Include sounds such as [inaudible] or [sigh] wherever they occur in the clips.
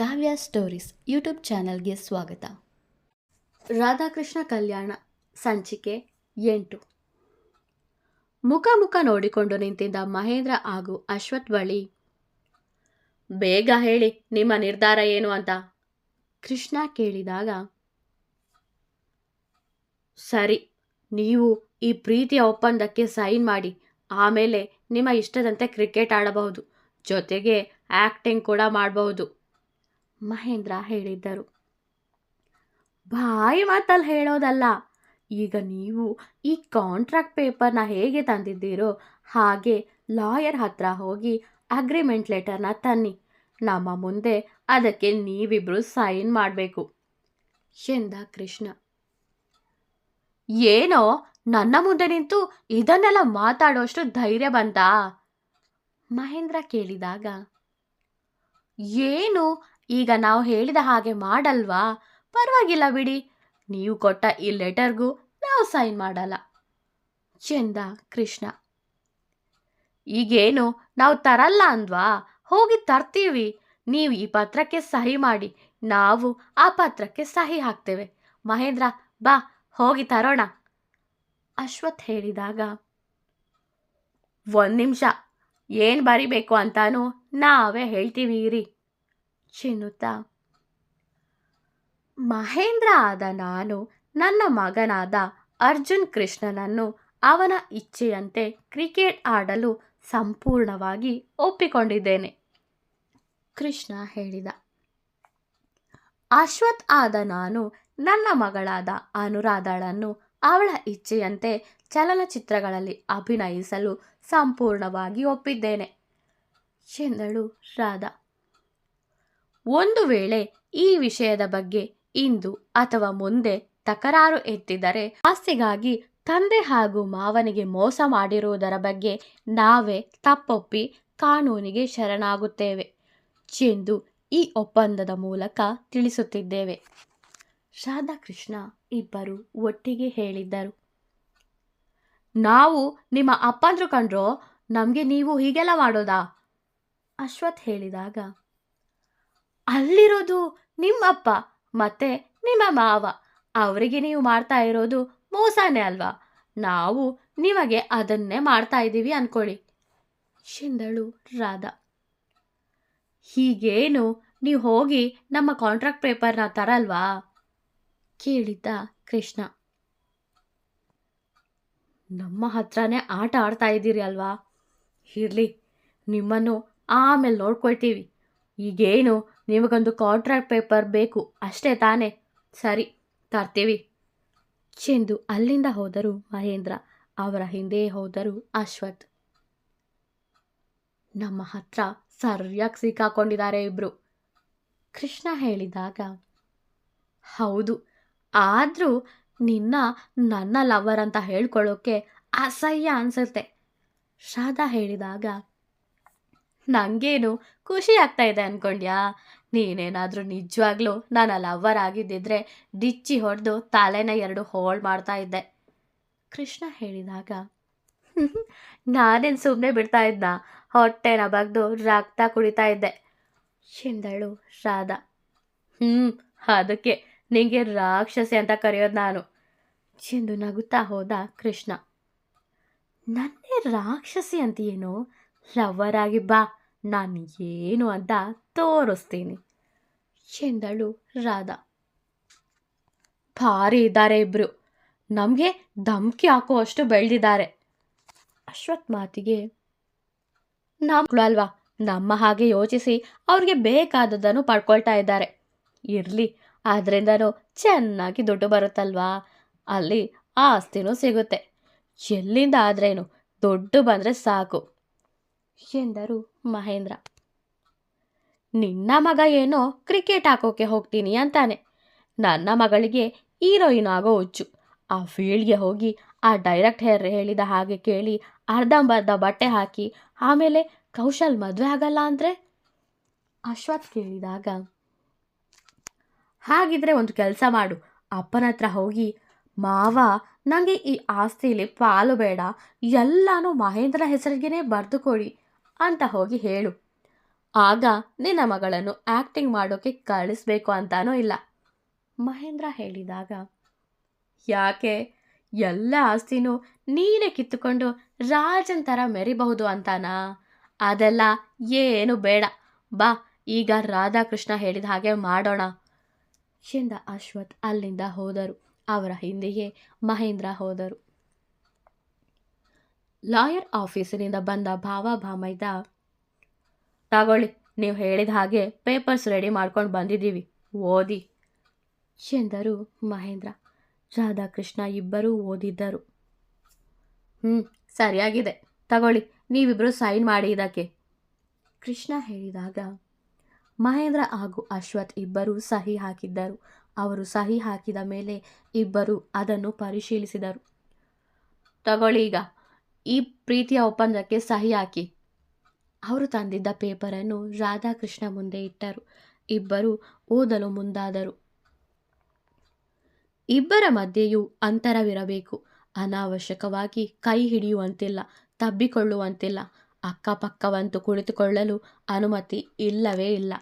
ಕಾವ್ಯ stories YouTube ಚಾನಲ್ಗೆ ಸ್ವಾಗತ. ರಾಧಾಕೃಷ್ಣ ಕಲ್ಯಾಣ ಸಂಚಿಕೆ ಎಂಟು. ಮುಖ ಮುಖ ನೋಡಿಕೊಂಡು ನಿಂತಿದ್ದ ಮಹೇಂದ್ರ ಹಾಗೂ ಅಶ್ವಥ್ ಬಳಿ, ಬೇಗ ಹೇಳಿ, ನಿಮ್ಮ ನಿರ್ಧಾರ ಏನು ಅಂತ ಕೃಷ್ಣ ಕೇಳಿದಾಗ, ಸರಿ, ನೀವು ಈ ಪ್ರೀತಿಯ ಒಪ್ಪಂದಕ್ಕೆ ಸೈನ್ ಮಾಡಿ, ಆಮೇಲೆ ನಿಮ್ಮ ಇಷ್ಟದಂತೆ ಕ್ರಿಕೆಟ್ ಆಡಬಹುದು, ಜೊತೆಗೆ ಆ್ಯಕ್ಟಿಂಗ್ ಕೂಡ ಮಾಡಬಹುದು. ಮಹೇಂದ್ರ ಹೇಳಿದ್ದರು. ಬಾಯಿ ಮಾತಲ್ಲಿ ಹೇಳೋದಲ್ಲ, ಈಗ ನೀವು ಈ ಕಾಂಟ್ರಾಕ್ಟ್ ಪೇಪರ್ನ ಹೇಗೆ ತಂದಿದ್ದೀರೋ ಹಾಗೆ ಲಾಯರ್ ಹತ್ರ ಹೋಗಿ ಅಗ್ರಿಮೆಂಟ್ ಲೆಟರ್ನ ತನ್ನಿ. ನಮ್ಮ ಮುಂದೆ ಅದಕ್ಕೆ ನೀವಿಬ್ರು ಸೈನ್ ಮಾಡಬೇಕು, ಎಂದ ಕೃಷ್ಣ. ಏನೋ, ನನ್ನ ಮುಂದೆ ನಿಂತು ಇದನ್ನೆಲ್ಲ ಮಾತಾಡೋಷ್ಟು ಧೈರ್ಯ ಬಂತಾ? ಮಹೇಂದ್ರ ಕೇಳಿದಾಗ, ಏನು ಈಗ ನಾವು ಹೇಳಿದ ಹಾಗೆ ಮಾಡಲ್ವಾ? ಪರವಾಗಿಲ್ಲ ಬಿಡಿ. ನೀವು ಕೊಟ್ಟ ಈ ಲೆಟರ್ಗೂ ನಾವು ಸೈನ್ ಮಾಡಲ್ಲ. ಚೆಂದ, ಕೃಷ್ಣ. ಈಗೇನು? ನಾವು ತರಲ್ಲ ಅಂದ್ವಾ? ಹೋಗಿ ತರ್ತೀವಿ. ನೀವು ಈ ಪತ್ರಕ್ಕೆ ಸಹಿ ಮಾಡಿ, ನಾವು ಆ ಪತ್ರಕ್ಕೆ ಸಹಿ ಹಾಕ್ತೇವೆ. ಮಹೇಂದ್ರ, ಬಾ, ಹೋಗಿ ತರೋಣ. ಅಶ್ವಥ್ ಹೇಳಿದಾಗ, ಒಂದು ನಿಮಿಷ, ಏನು ಬರಿಬೇಕು ಅಂತಾನು ನಾವೇ ಹೇಳ್ತೀವಿ, ಇರಿ. ಚಿನ್ನುತ್ತಾ. ಮಹೇಂದ್ರ ಆದ ನಾನು ನನ್ನ ಮಗನಾದ ಅರ್ಜುನ್ ಕೃಷ್ಣನನ್ನು ಅವನ ಇಚ್ಛೆಯಂತೆ ಕ್ರಿಕೆಟ್ ಆಡಲು ಸಂಪೂರ್ಣವಾಗಿ ಒಪ್ಪಿಕೊಂಡಿದ್ದೇನೆ. ಕೃಷ್ಣ ಹೇಳಿದ. ಅಶ್ವಥ್ ಆದ ನಾನು ನನ್ನ ಮಗಳಾದ ಅನುರಾಧಳನ್ನು ಅವಳ ಇಚ್ಛೆಯಂತೆ ಚಲನಚಿತ್ರಗಳಲ್ಲಿ ಅಭಿನಯಿಸಲು ಸಂಪೂರ್ಣವಾಗಿ ಒಪ್ಪಿದ್ದೇನೆ. ಎಂದಳು ರಾಧಾ. ಒಂದು ವೇಳೆ ಈ ವಿಷಯದ ಬಗ್ಗೆ ಇಂದು ಅಥವಾ ಮುಂದೆ ತಕರಾರು ಎತ್ತಿದರೆ ಆಸ್ತಿಗಾಗಿ ತಂದೆ ಹಾಗೂ ಮಾವನಿಗೆ ಮೋಸ ಮಾಡಿರುವುದರ ಬಗ್ಗೆ ನಾವೇ ತಪ್ಪೊಪ್ಪಿ ಕಾನೂನಿಗೆ ಶರಣಾಗುತ್ತೇವೆ. ಎಂದು ಈ ಒಪ್ಪಂದದ ಮೂಲಕ ತಿಳಿಸುತ್ತಿದ್ದೇವೆ. ರಾಧಾಕೃಷ್ಣ ಇಬ್ಬರು ಒಟ್ಟಿಗೆ ಹೇಳಿದ್ದರು. ನಾವು ನಿಮ್ಮ ಅಪ್ಪಂದ್ರು ಕಂಡ್ರೋ, ನಮಗೆ ನೀವು ಹೀಗೆಲ್ಲ ಮಾಡೋದಾ? ಅಶ್ವಥ್ ಹೇಳಿದಾಗ ಅಲ್ಲಿರೋದು ನಿಮ್ಮಪ್ಪ ಮತ್ತೆ ನಿಮ್ಮ ಮಾವ. ಅವರಿಗೆ ನೀವು ಮಾಡ್ತಾ ಇರೋದು ಮೋಸನೇ ಅಲ್ವಾ? ನಾವು ನಿಮಗೆ ಅದನ್ನೇ ಮಾಡ್ತಾ ಇದ್ದೀವಿ ಅನ್ಕೊಳ್ಳಿ, ಶಿಂದಳು ರಾಧಾ. ಹೀಗೇನು ನೀವು ಹೋಗಿ ನಮ್ಮ ಕಾಂಟ್ರಾಕ್ಟ್ ಪೇಪರ್ನ ತರಲ್ವಾ? ಕೇಳಿದ್ದ ಕೃಷ್ಣ. ನಮ್ಮ ಹತ್ರನೇ ಆಟ ಆಡ್ತಾ ಇದ್ದೀರಿ ಅಲ್ವಾ? ಇರಲಿ, ನಿಮ್ಮನ್ನು ಆಮೇಲೆ ನೋಡ್ಕೊಳ್ತೀವಿ. ಈಗೇನು ನಿಮಗೊಂದು ಕಾಂಟ್ರಾಕ್ಟ್ ಪೇಪರ್ ಬೇಕು. ಅಷ್ಟೇ ತಾನೇ. ಸರಿ, ತರ್ತೀವಿ. ಚೆಂದು ಅಲ್ಲಿಂದ ಹೋದರು ಮಹೇಂದ್ರ. ಅವರ ಹಿಂದೆ ಹೋದರು ಅಶ್ವಥ್. ನಮ್ಮ ಹತ್ರ ಸರಿಯಾಗಿ ಸಿಕ್ಕಾಕೊಂಡಿದ್ದಾರೆ ಇಬ್ರು. ಕೃಷ್ಣ ಹೇಳಿದಾಗ, ಹೌದು, ಆದರೂ ನಿನ್ನ ನನ್ನ ಲವರ್ ಅಂತ ಹೇಳ್ಕೊಳ್ಳೋಕೆ ಅಸಹ್ಯ ಅನಿಸುತ್ತೆ. ಶಾದಾ ಹೇಳಿದಾಗ ನನಗೇನು ಖುಷಿ ಆಗ್ತಾ ಇದೆ ಅನ್ಕೊಂಡ್ಯಾ? ನೀನೇನಾದರೂ ನಿಜವಾಗ್ಲೂ ನಾನು ಲವ್ವರ್ ಆಗಿದ್ದಿದ್ರೆ ಡಿಚ್ಚಿ ಹೊಡೆದು ತಲೆನ ಎರಡು ಹೋಳ್ ಮಾಡ್ತಾ ಇದ್ದೆ. ಕೃಷ್ಣ ಹೇಳಿದಾಗ, [laughs] ನಾನೇನು ಸುಮ್ಮನೆ ಬಿಡ್ತಾ ಇದ್ದ ಹೊಟ್ಟೆನ ಬಗ್ದು ರಕ್ತ ಕುಡಿತಾ ಇದ್ದೆ. ಎಂದಳು ರಾಧಾ ಹ್ಞೂ ಅದಕ್ಕೆ ನಿಂಗೆ ರಾಕ್ಷಸಿ ಅಂತ ಕರೆಯೋದು ನಾನು. ಎಂದು ನಗುತ್ತಾ ಹೋದ ಕೃಷ್ಣ. ನನ್ನೇ ರಾಕ್ಷಸಿ ಅಂತ ಏನು ಆಗಿ ಬಾ. ನಾನು ಏನು ಅಂತ ತೋರಿಸ್ತೀನಿ. ಎಂದಳು ರಾಧಾ. ಭಾರಿ ಇದ್ದಾರೆ ಇಬ್ರು. ನಮಗೆ ಧಮ್ಕಿ ಹಾಕುವಷ್ಟು ಬೆಳೆದಿದ್ದಾರೆ. ಅಶ್ವಥ್ ಮಾತಿಗೆ ನಮ್ಗಳು ಅಲ್ವಾ? ನಮ್ಮ ಹಾಗೆ ಯೋಚಿಸಿ ಅವ್ರಿಗೆ ಬೇಕಾದದ್ದನ್ನು ಪಡ್ಕೊಳ್ತಾ ಇದ್ದಾರೆ. ಇರಲಿ ಅದರಿಂದನೂ ಚೆನ್ನಾಗಿ ದುಡ್ಡು ಬರುತ್ತಲ್ವಾ? ಅಲ್ಲಿ ಆಸ್ತಿನೂ ಸಿಗುತ್ತೆ. ಎಲ್ಲಿಂದ ಆದ್ರೇನು? ದುಡ್ಡು ಬಂದರೆ ಸಾಕು. ಎಂದರು ಮಹೇಂದ್ರ. ನಿನ್ನ ಮಗ ಏನೋ ಕ್ರಿಕೆಟ್ ಹಾಕೋಕೆ ಹೋಗ್ತೀನಿ ಅಂತಾನೆ. ನನ್ನ ಮಗಳಿಗೆ ಹೀರೋಯಿನ್ ಆಗೋ ಹುಚ್ಚು. ಆ ಫೀಲ್ಡ್ಗೆ ಹೋಗಿ ಆ ಡೈರೆಕ್ಟ್ ಹೇರ್ ಹೇಳಿದ ಹಾಗೆ ಕೇಳಿ ಅರ್ಧಂಬರ್ಧ ಬಟ್ಟೆ ಹಾಕಿ ಆಮೇಲೆ ಕೌಶಲ್ ಮದುವೆ ಆಗಲ್ಲ ಅಂದರೆ? ಅಶ್ವಥ್ ಕೇಳಿದಾಗ, ಹಾಗಿದ್ರೆ ಒಂದು ಕೆಲಸ ಮಾಡು. ಅಪ್ಪನ ಹತ್ರ ಹೋಗಿ, ಮಾವ ನನಗೆ ಈ ಆಸ್ತಿಲಿ ಪಾಲು ಬೇಡ. ಎಲ್ಲನೂ ಮಹೇಂದ್ರ ಹೆಸರಿಗೆ ಬರೆದು ಕೊಡಿ. ಅಂತ ಹೋಗಿ ಹೇಳು. ಆಗ ನಿನ್ನ ಮಗಳನ್ನು ಆ್ಯಕ್ಟಿಂಗ್ ಮಾಡೋಕ್ಕೆ ಕಳಿಸ್ಬೇಕು ಅಂತಾನೂ ಇಲ್ಲ. ಮಹೇಂದ್ರ ಹೇಳಿದಾಗ, ಯಾಕೆ? ಎಲ್ಲ ಆಸ್ತಿನೂ ನೀನೇ ಕಿತ್ತುಕೊಂಡು ರಾಜನ್ ಥರ ಮೆರಿಬಹುದು ಅಂತಾನಾ? ಅದೆಲ್ಲ ಏನು ಬೇಡ. ಬಾ, ಈಗ ರಾಧಾಕೃಷ್ಣ ಹೇಳಿದ ಹಾಗೆ ಮಾಡೋಣ. ಎಂದ ಅಶ್ವಥ್ ಅಲ್ಲಿಂದ ಹೋದರು. ಅವರ ಹಿಂದೆಯೇ ಮಹೇಂದ್ರ ಹೋದರು. ಲಾಯರ್ ಆಫೀಸಿನಿಂದ ಬಂದ ಭಾವ ಭಾಮೈದ, ತಗೊಳ್ಳಿ, ನೀವು ಹೇಳಿದ ಹಾಗೆ ಪೇಪರ್ಸ್ ರೆಡಿ ಮಾಡ್ಕೊಂಡು ಬಂದಿದ್ದೀವಿ, ಓದಿ ಎಂದರು ಮಹೇಂದ್ರ. ರಾಧಾಕೃಷ್ಣ ಇಬ್ಬರೂ ಓದಿದ್ದರು. ಹ್ಞೂ ಸರಿಯಾಗಿದೆ, ತಗೊಳ್ಳಿ ನೀವಿಬ್ಬರು ಸೈನ್ ಮಾಡಿ ಇದಕ್ಕೆ ಕೃಷ್ಣ ಹೇಳಿದಾಗ ಮಹೇಂದ್ರ ಹಾಗೂ ಅಶ್ವಥ್ ಇಬ್ಬರೂ ಸಹಿ ಹಾಕಿದ್ದರು. ಅವರು ಸಹಿ ಹಾಕಿದ ಮೇಲೆ ಇಬ್ಬರು ಅದನ್ನು ಪರಿಶೀಲಿಸಿದರು. ತಗೊಳ್ಳಿ ಈಗ ಈ ಪ್ರೀತಿಯ ಒಪ್ಪಂದಕ್ಕೆ ಸಹಿ ಹಾಕಿ. ಅವರು ತಂದಿದ್ದ ಪೇಪರನ್ನು ರಾಧಾಕೃಷ್ಣ ಮುಂದೆ ಇಟ್ಟರು. ಇಬ್ಬರು ಓದಲು ಮುಂದಾದರು. ಇಬ್ಬರ ಮಧ್ಯೆಯೂ ಅಂತರವಿರಬೇಕು. ಅನಾವಶ್ಯಕವಾಗಿ ಕೈ ಹಿಡಿಯುವಂತಿಲ್ಲ, ತಬ್ಬಿಕೊಳ್ಳುವಂತಿಲ್ಲ. ಅಕ್ಕಪಕ್ಕವಂತೂ ಕುಳಿತುಕೊಳ್ಳಲು ಅನುಮತಿ ಇಲ್ಲವೇ ಇಲ್ಲ.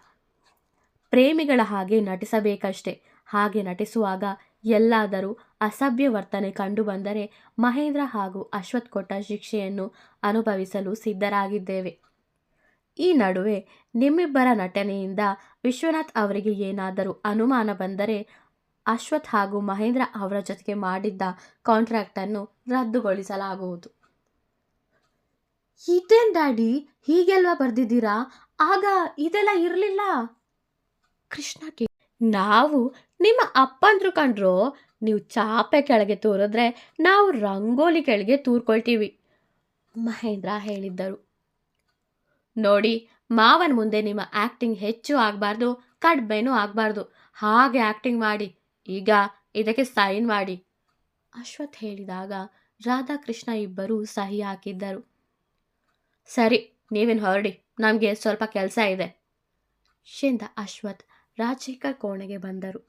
ಪ್ರೇಮಿಗಳ ಹಾಗೆ ನಟಿಸಬೇಕಷ್ಟೆ. ಹಾಗೆ ನಟಿಸುವಾಗ ಎಲ್ಲಾದರೂ ಅಸಭ್ಯ ವರ್ತನೆ ಕಂಡುಬಂದರೆ ಮಹೇಂದ್ರ ಹಾಗೂ ಅಶ್ವಥ್ ಕೊಟ್ಟ ಶಿಕ್ಷೆಯನ್ನು ಅನುಭವಿಸಲು ಸಿದ್ಧರಾಗಿದ್ದೇವೆ. ಈ ನಡುವೆ ನಿಮ್ಮಿಬ್ಬರ ನಟನೆಯಿಂದ ವಿಶ್ವನಾಥ್ ಅವರಿಗೆ ಏನಾದರೂ ಅನುಮಾನ ಬಂದರೆ ಅಶ್ವಥ್ ಹಾಗೂ ಮಹೇಂದ್ರ ಅವರ ಜೊತೆಗೆ ಮಾಡಿದ್ದ ಕಾಂಟ್ರಾಕ್ಟನ್ನು ರದ್ದುಗೊಳಿಸಲಾಗುವುದು. ಇದೇನ್ ಡ್ಯಾಡಿ, ಹೀಗೆಲ್ವಾ ಬರ್ದಿದ್ದೀರಾ? ಆಗ ಇದೆಲ್ಲ ಇರಲಿಲ್ಲ? ಕೃಷ್ಣ ನಾವು ನಿಮ್ಮ ಅಪ್ಪಂದ್ರು ಕಂಡ್ರು ನೀವು ಚಾಪೆ ಕೆಳಗೆ ತೋರಿದ್ರೆ ನಾವು ರಂಗೋಲಿ ಕೆಳಗೆ ತೂರ್ಕೊಳ್ತೀವಿ, ಮಹೇಂದ್ರ ಹೇಳಿದ್ದರು. ನೋಡಿ, ಮಾವನ ಮುಂದೆ ನಿಮ್ಮ ಆ್ಯಕ್ಟಿಂಗ್ ಹೆಚ್ಚು ಆಗಬಾರ್ದು, ಕಡಿಮೆನೂ ಆಗಬಾರ್ದು. ಹಾಗೆ ಆ್ಯಕ್ಟಿಂಗ್ ಮಾಡಿ, ಈಗ ಇದಕ್ಕೆ ಸೈನ್ ಮಾಡಿ. ಅಶ್ವಥ್ ಹೇಳಿದಾಗ ರಾಧಾಕೃಷ್ಣ ಇಬ್ಬರೂ ಸಹಿ ಹಾಕಿದ್ದರು. ಸರಿ, ನೀವೇನು ಹೊರಡಿ, ನಮಗೆ ಸ್ವಲ್ಪ ಕೆಲಸ ಇದೆ. ಶಿಂದ, ಅಶ್ವಥ್ ರಾಜಶೇಖರ್ ಕೋಣೆಗೆ ಬಂದರು.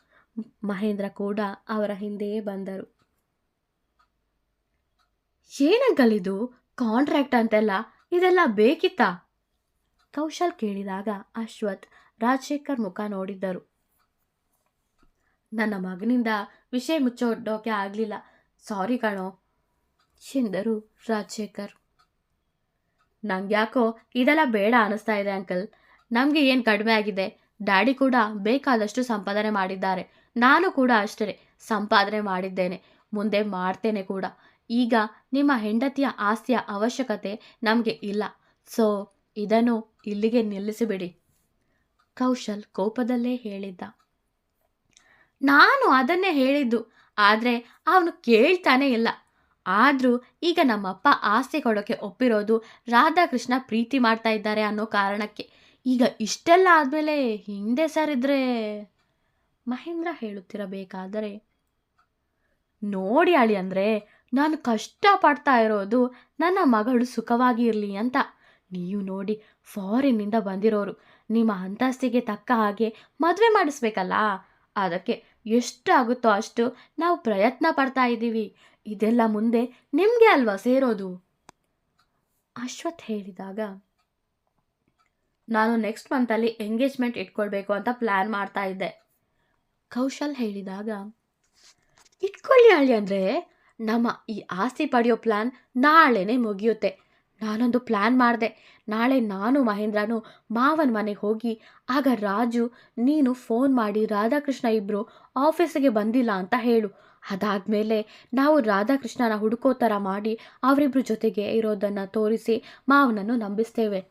ಮಹೇಂದ್ರ ಕೂಡ ಅವರ ಹಿಂದೆಯೇ ಬಂದರು. ಏನಂಕಲ್ ಇದು ಕಾಂಟ್ರಾಕ್ಟ್ ಅಂತೆಲ್ಲ ಇದೆಲ್ಲ ಬೇಕಿತ್ತಾ? ಕೌಶಲ್ ಕೇಳಿದಾಗ ಅಶ್ವಥ್ ರಾಜಶೇಖರ್ ಮುಖ ನೋಡಿದ್ದರು. ನನ್ನ ಮಗನಿಂದ ವಿಷಯ ಮುಚ್ಚೋಡೋಕೆ ಆಗಲಿಲ್ಲ. ಸಾರಿ ಕಣೋ ಎಂದರು ರಾಜಶೇಖರ್. ನಂಗ್ಯಾಕೋ ಇದೆಲ್ಲ ಬೇಡ ಅನಿಸ್ತಾ ಇದೆ ಅಂಕಲ್. ನಮಗೆ ಏನು ಕಡಿಮೆ ಆಗಿದೆ? ಡ್ಯಾಡಿ ಕೂಡ ಬೇಕಾದಷ್ಟು ಸಂಪಾದನೆ ಮಾಡಿದ್ದಾರೆ. ನಾನು ಕೂಡ ಅಷ್ಟೇ ಸಂಪಾದನೆ ಮಾಡಿದ್ದೇನೆ, ಮುಂದೆ ಮಾಡ್ತೇನೆ ಕೂಡ. ಈಗ ನಿಮ್ಮ ಹೆಂಡತಿಯ ಆಸ್ತಿಯ ಅವಶ್ಯಕತೆ ನಮಗೆ ಇಲ್ಲ. ಸೊ, ಇದನ್ನು ಇಲ್ಲಿಗೆ ನಿಲ್ಲಿಸಿಬಿಡಿ. ಕೌಶಲ್ ಕೋಪದಲ್ಲೇ ಹೇಳಿದ್ದ. ನಾನು ಅದನ್ನೇ ಹೇಳಿದ್ದು, ಆದರೆ ಅವನು ಕೇಳ್ತಾನೇ ಇಲ್ಲ. ಆದರೂ ಈಗ ನಮ್ಮಪ್ಪ ಆಸ್ತಿ ಕೊಡೋಕ್ಕೆ ಒಪ್ಪಿರೋದು ರಾಧಾಕೃಷ್ಣ ಪ್ರೀತಿ ಮಾಡ್ತಾ ಇದ್ದಾರೆ ಅನ್ನೋ ಕಾರಣಕ್ಕೆ. ಈಗ ಇಷ್ಟೆಲ್ಲ ಆದಮೇಲೆ ಹಿಂದೆ ಸರಿದ್ರೆ ಮಹೇಂದ್ರ ಹೇಳುತ್ತಿರಬೇಕಾದರೆ, ನೋಡಿ ಅಳಿ ಅಂದರೆ, ನಾನು ಕಷ್ಟಪಡ್ತಾ ಇರೋದು ನನ್ನ ಮಗಳು ಸುಖವಾಗಿ ಇರಲಿ ಅಂತ. ನೀವು ನೋಡಿ, ಫಾರಿನ್ನಿಂದ ಬಂದಿರೋರು, ನಿಮ್ಮ ಅಂತಸ್ತಿಗೆ ತಕ್ಕ ಹಾಗೆ ಮದುವೆ ಮಾಡಿಸ್ಬೇಕಲ್ಲ? ಅದಕ್ಕೆ ಎಷ್ಟು ಆಗುತ್ತೋ ಅಷ್ಟು ನಾವು ಪ್ರಯತ್ನ ಪಡ್ತಾ ಇದ್ದೀವಿ. ಇದೆಲ್ಲ ಮುಂದೆ ನಿಮಗೆ ಅಲ್ವಾ ಸೇರೋದು? ಅಶ್ವಥ್ ಹೇಳಿದಾಗ, ನಾನು ನೆಕ್ಸ್ಟ್ ಮಂತಲ್ಲಿ ಎಂಗೇಜ್ಮೆಂಟ್ ಇಟ್ಕೊಳ್ಬೇಕು ಅಂತ ಪ್ಲ್ಯಾನ್ ಮಾಡ್ತಾ ಇದ್ದೆ. ಕೌಶಲ್ ಹೇಳಿದಾಗ, ಇಟ್ಕೊಳ್ಳಿ ಹಳ್ಳಿ ಅಂದರೆ ನಮ್ಮ ಈ ಆಸ್ತಿ ಪಡೆಯೋ ಪ್ಲ್ಯಾನ್ ನಾಳೆನೇ ಮುಗಿಯುತ್ತೆ. ನಾನೊಂದು ಪ್ಲ್ಯಾನ್ ಮಾಡಿದೆ. ನಾಳೆ ನಾನು ಮಹೇಂದ್ರನು ಮಾವನ ಮನೆಗೆ ಹೋಗಿ, ಆಗ ರಾಜು, ನೀನು ಫೋನ್ ಮಾಡಿ ರಾಧಾಕೃಷ್ಣ ಇಬ್ಬರು ಆಫೀಸಿಗೆ ಬಂದಿಲ್ಲ ಅಂತ ಹೇಳು. ಅದಾದಮೇಲೆ ನಾವು ರಾಧಾಕೃಷ್ಣನ ಹುಡುಕೋ ಥರ ಮಾಡಿ ಅವರಿಬ್ಬರ ಜೊತೆಗೆ ಇರೋದನ್ನು ತೋರಿಸಿ ಮಾವನನ್ನು ನಂಬಿಸ್ತೇವೆ.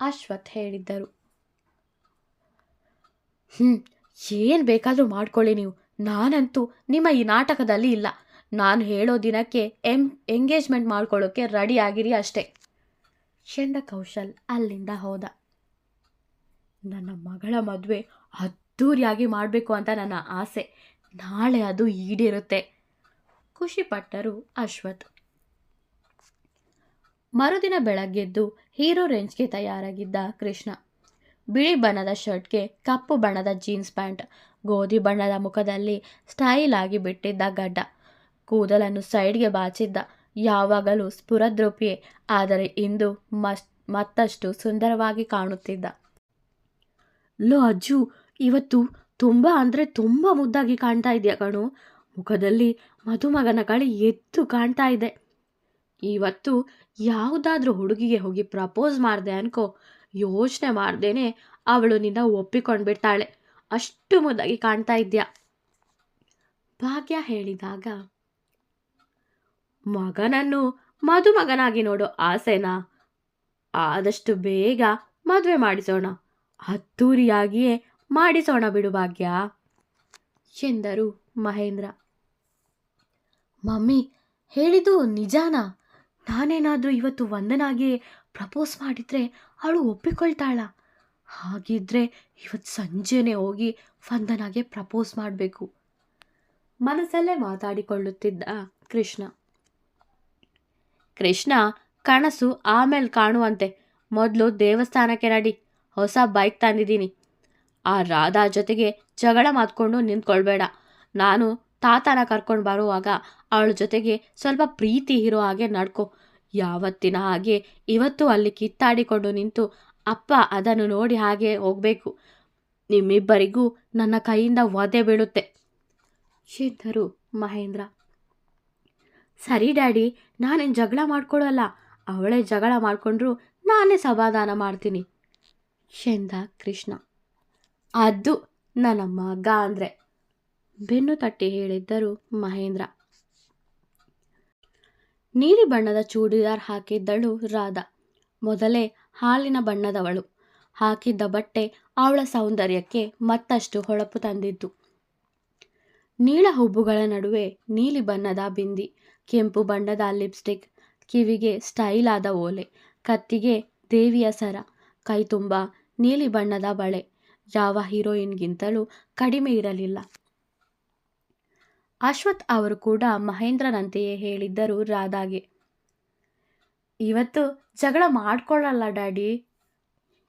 ಅಶ್ವಥ್ ಹೇಳಿದ್ದರು. ಹ್ಞೂ ಏನು ಬೇಕಾದರೂ ಮಾಡ್ಕೊಳ್ಳಿ ನೀವು. ನಾನಂತೂ ನಿಮ್ಮ ಈ ನಾಟಕದಲ್ಲಿ ಇಲ್ಲ. ನಾನು ಹೇಳೋ ದಿನಕ್ಕೆ ಎಂ, ಎಂಗೇಜ್ಮೆಂಟ್ ಮಾಡ್ಕೊಳ್ಳೋಕ್ಕೆ ರೆಡಿ ಆಗಿರಿ ಅಷ್ಟೇ. ಎಂದ ಕೌಶಲ್ ಅಲ್ಲಿಂದ ಹೋದ. ನನ್ನ ಮಗಳ ಮದುವೆ ಅದ್ಧೂರಿಯಾಗಿ ಮಾಡಬೇಕು ಅಂತ ನನ್ನ ಆಸೆ. ನಾಳೆ ಅದು ಈಡಿರುತ್ತೆ. ಖುಷಿಪಟ್ಟರು ಅಶ್ವಥ್. ಮರುದಿನ ಬೆಳಗ್ಗೆದ್ದು ಹೀರೋ ರೇಂಜ್ಗೆ ತಯಾರಾಗಿದ್ದ ಕೃಷ್ಣ. ಬಿಳಿ ಬಣ್ಣದ ಶರ್ಟ್ಗೆ ಕಪ್ಪು ಬಣ್ಣದ ಜೀನ್ಸ್ ಪ್ಯಾಂಟ್, ಗೋಧಿ ಬಣ್ಣದ ಮುಖದಲ್ಲಿ ಸ್ಟೈಲ್ ಆಗಿ ಬಿಟ್ಟಿದ್ದ ಗಡ್ಡ. ಕೂದಲನ್ನು ಸೈಡ್ಗೆ ಬಾಚಿದ್ದ ಯಾವಾಗಲೂ ಸ್ಫುರದ್ರೂಪಿಯೇ ಆದರೆ ಇಂದು ಮತ್ತಷ್ಟು ಸುಂದರವಾಗಿ ಕಾಣುತ್ತಿದ್ದ. ಲೋ ಅಜ್ಜು, ಇವತ್ತು ತುಂಬ ಅಂದರೆ ತುಂಬ ಮುದ್ದಾಗಿ ಕಾಣ್ತಾ ಇದೆಯಾ ಕಣು? ಮುಖದಲ್ಲಿ ಮಧುಮಗನ ಕಳೆ ಎದ್ದು ಕಾಣ್ತಾ ಇದೆ. ಇವತ್ತು ಯಾವುದಾದ್ರೂ ಹುಡುಗಿಗೆ ಹೋಗಿ ಪ್ರಪೋಸ್ ಮಾಡಿದೆ ಅನ್ಕೋ. ಯೋಚನೆ ಮಾಡ್ದೇನೆ ಅವಳು ನಿನ್ನ ಒಪ್ಪಿಕೊಂಡ್ಬಿಡ್ತಾಳೆ ಅಷ್ಟು ಮುದ್ದಾಗಿ ಕಾಣ್ತಾ ಇದ್ಯಾ? ಭಾಗ್ಯ ಹೇಳಿದಾಗ, ಮಗನನ್ನು ಮದುಮಗನಾಗಿ ನೋಡೋ ಆಸೆನಾ ಆದಷ್ಟು ಬೇಗ ಮದುವೆ ಮಾಡಿಸೋಣ, ಅದ್ದೂರಿಯಾಗಿಯೇ ಮಾಡಿಸೋಣ ಬಿಡು ಭಾಗ್ಯ, ಎಂದರು ಮಹೇಂದ್ರ. ಮಮ್ಮಿ, ಹೇಳಿದ್ದು ನಿಜಾನಾ? ನಾನೇನಾದರೂ ಇವತ್ತು ವಂದನಾಗಿ ಪ್ರಪೋಸ್ ಮಾಡಿದರೆ ಅವಳು ಒಪ್ಪಿಕೊಳ್ತಾಳ. ಹಾಗಿದ್ರೆ ಇವತ್ತು ಸಂಜೆನೇ ಹೋಗಿ ವಂದನಾಗೆ ಪ್ರಪೋಸ್ ಮಾಡಬೇಕು. ಮನಸ್ಸಲ್ಲೇ ಮಾತಾಡಿಕೊಳ್ಳುತ್ತಿದ್ದ ಕೃಷ್ಣ. ಕೃಷ್ಣ, ಕನಸು ಆಮೇಲೆ ಕಾಣುವಂತೆ. ಮೊದಲು ದೇವಸ್ಥಾನಕ್ಕೆ ನಡಿ. ಹೊಸ ಬೈಕ್ ತಂದಿದ್ದೀನಿ. ಆ ರಾಧಾ ಜೊತೆಗೆ ಜಗಳ ಮಾತ್ಕೊಂಡು ನಿಂತ್ಕೊಳ್ಬೇಡ. ನಾನು ತಾತನ ಕರ್ಕೊಂಡು ಬರುವಾಗ ಅವಳ ಜೊತೆಗೆ ಸ್ವಲ್ಪ ಪ್ರೀತಿ ಇರೋ ಹಾಗೆ ನಡ್ಕೊ. ಯಾವತ್ತಿನ ಹಾಗೆ ಇವತ್ತು ಅಲ್ಲಿ ಕಿತ್ತಾಡಿಕೊಂಡು ನಿಂತು, ಅಪ್ಪ ಅದನ್ನು ನೋಡಿ ಹಾಗೆ ಹೋಗಬೇಕು. ನಿಮ್ಮಿಬ್ಬರಿಗೂ ನನ್ನ ಕೈಯಿಂದ ಒದೆ ಬೀಳುತ್ತೆ. ಎಂದರು ಮಹೇಂದ್ರ. ಸರಿ ಡ್ಯಾಡಿ, ನಾನೇನು ಜಗಳ ಮಾಡ್ಕೊಳ್ಳಲ್ಲ. ಅವಳೇ ಜಗಳ ಮಾಡಿಕೊಂಡ್ರು ನಾನೇ ಸಮಾಧಾನ ಮಾಡ್ತೀನಿ. ಎಂದ ಕೃಷ್ಣ. ಅದು ನನ್ನ ಮಗ ಅಂದರೆ, ಬೆನ್ನು ತಟ್ಟಿ ಹೇಳಿದ್ದರು ಮಹೇಂದ್ರ. ನೀಲಿ ಬಣ್ಣದ ಚೂಡಿದಾರ್ ಹಾಕಿದ್ದಳು ರಾಧಾ. ಮೊದಲೇ ಹಾಲಿನ ಬಣ್ಣದವಳು. ಹಾಕಿದ್ದ ಬಟ್ಟೆ ಅವಳ ಸೌಂದರ್ಯಕ್ಕೆ ಮತ್ತಷ್ಟು ಹೊಳಪು ತಂದಿದ್ದು ನೀಳ ಹುಬ್ಬುಗಳ ನಡುವೆ ನೀಲಿ ಬಣ್ಣದ ಬಿಂದಿ, ಕೆಂಪು ಬಣ್ಣದ ಲಿಪ್ಸ್ಟಿಕ್, ಕಿವಿಗೆ ಸ್ಟೈಲ್ ಆದ ಓಲೆ, ಕತ್ತಿಗೆ ದೇವಿಯ ಸರ, ಕೈ ತುಂಬ ನೀಲಿ ಬಣ್ಣದ ಬಳೆ. ಯಾವ ಹೀರೋಯಿನ್ಗಿಂತಲೂ ಕಡಿಮೆ ಇರಲಿಲ್ಲ. ಅಶ್ವಥ್ ಅವರು ಕೂಡ ಮಹೇಂದ್ರನಂತೆಯೇ ಹೇಳಿದ್ದರು ರಾಧಾಗೆ. ಇವತ್ತು ಜಗಳ ಮಾಡ್ಕೊಳ್ಳಲ್ಲ ಡ್ಯಾಡಿ,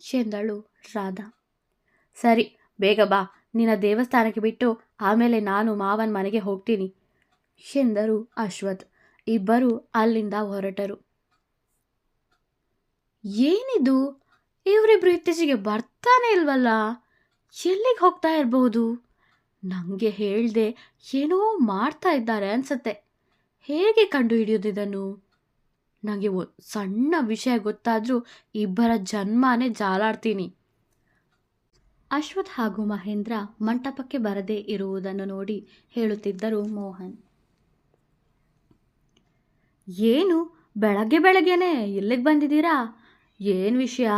ಎಂದಳು ರಾಧಾ. ಸರಿ, ಬೇಗ ಬಾ. ನಿನ್ನ ದೇವಸ್ಥಾನಕ್ಕೆ ಬಿಟ್ಟು ಆಮೇಲೆ ನಾನು ಮಾವನ ಮನೆಗೆ ಹೋಗ್ತೀನಿ, ಎಂದರು ಅಶ್ವಥ್. ಇಬ್ಬರು ಅಲ್ಲಿಂದ ಹೊರಟರು. ಏನಿದು? ಇವರಿಬ್ರು ಇತ್ತೀಚೆಗೆ ಬರ್ತಾನೆ ಇಲ್ವಲ್ಲ? ಎಲ್ಲಿಗೆ ಹೋಗ್ತಾ ಇರಬಹುದು ನನಗೆ ಹೇಳ್ದೆ ಏನೋ ಮಾಡ್ತಾ ಇದ್ದಾರೆ ಅನ್ಸತ್ತೆ. ಹೇಗೆ ಕಂಡು ಹಿಡಿಯೋದಿದನ್ನು ನನಗೆ ಸಣ್ಣ ವಿಷಯ ಗೊತ್ತಾದರೂ ಇಬ್ಬರ ಜನ್ಮನೇ ಜಾಲಾಡ್ತೀನಿ. ಅಶ್ವಥ್ ಹಾಗೂ ಮಹೇಂದ್ರ ಮಂಟಪಕ್ಕೆ ಬರದೇ ಇರುವುದನ್ನು ನೋಡಿ ಹೇಳುತ್ತಿದ್ದರು ಮೋಹನ್. ಏನು? ಬೆಳಗ್ಗೆ ಬೆಳಗ್ಗೆನೆ ಎಲ್ಲಿಗೆ ಬಂದಿದ್ದೀರಾ? ಏನು ವಿಷಯ?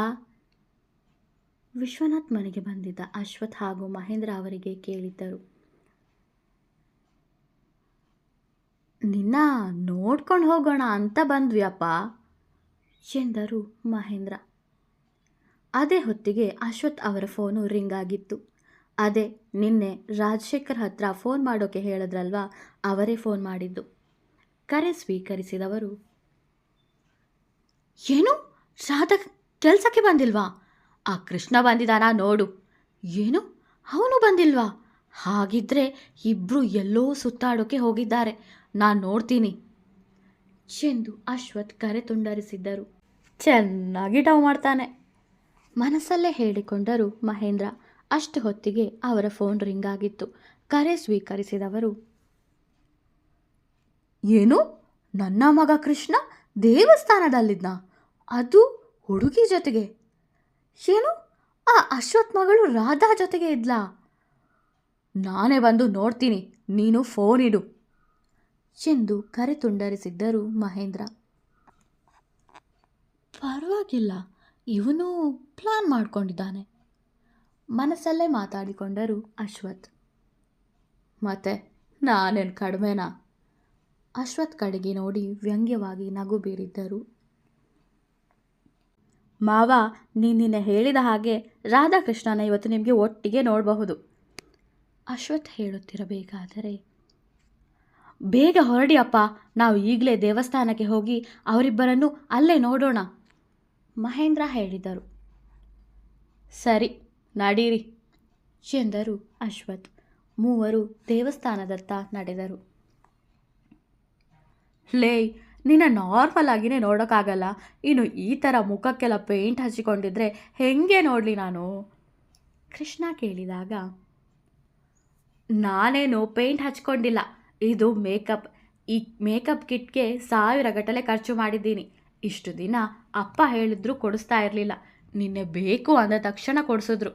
ವಿಶ್ವನಾಥ್ ಮನೆಗೆ ಬಂದಿದ್ದ ಅಶ್ವಥ್ ಹಾಗೂ ಮಹೇಂದ್ರ ಅವರಿಗೆ ಕೇಳಿದ್ದರು. ನಿನ್ನ ನೋಡ್ಕೊಂಡು ಹೋಗೋಣ ಅಂತ ಬಂದ್ವಿಯಪ್ಪ, ಎಂದರು ಮಹೇಂದ್ರ. ಅದೇ ಹೊತ್ತಿಗೆ ಅಶ್ವಥ್ ಅವರ ಫೋನು ರಿಂಗ್ ಆಗಿತ್ತು. ಅದೇ ನಿನ್ನೆ ರಾಜಶೇಖರ್ ಹತ್ರ ಫೋನ್ ಮಾಡೋಕೆ ಹೇಳಿದ್ರಲ್ವಾ, ಅವರೇ ಫೋನ್ ಮಾಡಿದ್ದು. ಕರೆ ಸ್ವೀಕರಿಸಿದವರು, ಏನು? ರಾಧ, ಕೆಲಸಕ್ಕೆ ಬಂದಿಲ್ವಾ? ಆ ಕೃಷ್ಣ ಬಂದಿದ್ದಾನಾ ನೋಡು. ಏನು? ಅವನು ಬಂದಿಲ್ವಾ? ಹಾಗಿದ್ರೆ ಇಬ್ರು ಎಲ್ಲೋ ಸುತ್ತಾಡೋಕೆ ಹೋಗಿದ್ದಾರೆ. ನಾನು ನೋಡ್ತೀನಿ. ಎಂದು ಅಶ್ವಥ್ ಕರೆ ತುಂಡರಿಸಿದ್ದರು. ಚೆನ್ನಾಗಿ ಡವ್ ಮಾಡ್ತಾನೆ. ಮನಸ್ಸಲ್ಲೇ ಹೇಳಿಕೊಂಡರು ಮಹೇಂದ್ರ. ಅಷ್ಟು ಹೊತ್ತಿಗೆ ಅವರ ಫೋನ್ ರಿಂಗ್ ಆಗಿತ್ತು. ಕರೆ ಸ್ವೀಕರಿಸಿದವರು, ಏನು? ನನ್ನ ಮಗ ಕೃಷ್ಣ ದೇವಸ್ಥಾನದಲ್ಲಿದ್ದ ಅದು ಹುಡುಗಿ ಜೊತೆಗೆ? ಏನು? ಆ ಅಶ್ವಥ್ ಮಗಳು ರಾಧಾ ಜೊತೆಗೆ ಇದ್ಲಾ? ನಾನೇ ಬಂದು ನೋಡ್ತೀನಿ, ನೀನು ಫೋನ್ ಇಡು. ಎಂದು ಕರೆ ತುಂಡರಿಸಿದ್ದರು ಮಹೇಂದ್ರ. ಪರವಾಗಿಲ್ಲ, ಇವನು ಪ್ಲಾನ್ ಮಾಡ್ಕೊಂಡಿದ್ದಾನೆ. ಮನಸ್ಸಲ್ಲೇ ಮಾತಾಡಿಕೊಂಡರು ಅಶ್ವಥ್. ಮತ್ತೆ ನಾನೇನು ಕಡಿಮೆನಾ? ಅಶ್ವಥ್ ಕಡೆಗೆ ನೋಡಿ ವ್ಯಂಗ್ಯವಾಗಿ ನಗು ಬೀರಿದ್ದರು ಮಾವ, ನೀನು ನಿನ್ನೆ ಹೇಳಿದ ಹಾಗೆ ರಾಧಾಕೃಷ್ಣನ ಇವತ್ತು ನಿಮಗೆ ಒಟ್ಟಿಗೆ ನೋಡಬಹುದು. ಅಶ್ವಥ್ ಹೇಳುತ್ತಿರಬೇಕಾದರೆ, ಬೇಗ ಹೊರಡಿ ಅಪ್ಪ, ನಾವು ಈಗಲೇ ದೇವಸ್ಥಾನಕ್ಕೆ ಹೋಗಿ ಅವರಿಬ್ಬರನ್ನು ಅಲ್ಲೇ ನೋಡೋಣ, ಮಹೇಂದ್ರ ಹೇಳಿದರು. ಸರಿ, ನಡೀರಿ, ಎಂದರು ಅಶ್ವಥ್. ಮೂವರು ದೇವಸ್ಥಾನದತ್ತ ನಡೆದರು. ಲೇ ನಿನ್ನ ನಾರ್ಮಲ್ ಆಗಿನೇ ನೋಡೋಕ್ಕಾಗಲ್ಲ ಇನ್ನು ಈ ಥರ ಮುಖಕ್ಕೆಲ್ಲ ಪೇಂಟ್ ಹಚ್ಚಿಕೊಂಡಿದ್ರೆ ಹೆಂಗೆ ನೋಡಲಿ ನಾನು? ಕೃಷ್ಣ ಕೇಳಿದಾಗ, ನಾನೇನು ಪೇಂಟ್ ಹಚ್ಕೊಂಡಿಲ್ಲ. ಇದು ಮೇಕಪ್ ಈ ಮೇಕಪ್ ಕಿಟ್ಗೆ ಸಾವಿರ ಗಟ್ಟಲೆ ಖರ್ಚು ಮಾಡಿದ್ದೀನಿ. ಇಷ್ಟು ದಿನ ಅಪ್ಪ ಹೇಳಿದ್ರು ಕೊಡಿಸ್ತಾ ಇರಲಿಲ್ಲ. ನಿನ್ನೆ ಬೇಕು ಅಂದ ತಕ್ಷಣ ಕೊಡಿಸಿದ್ರು.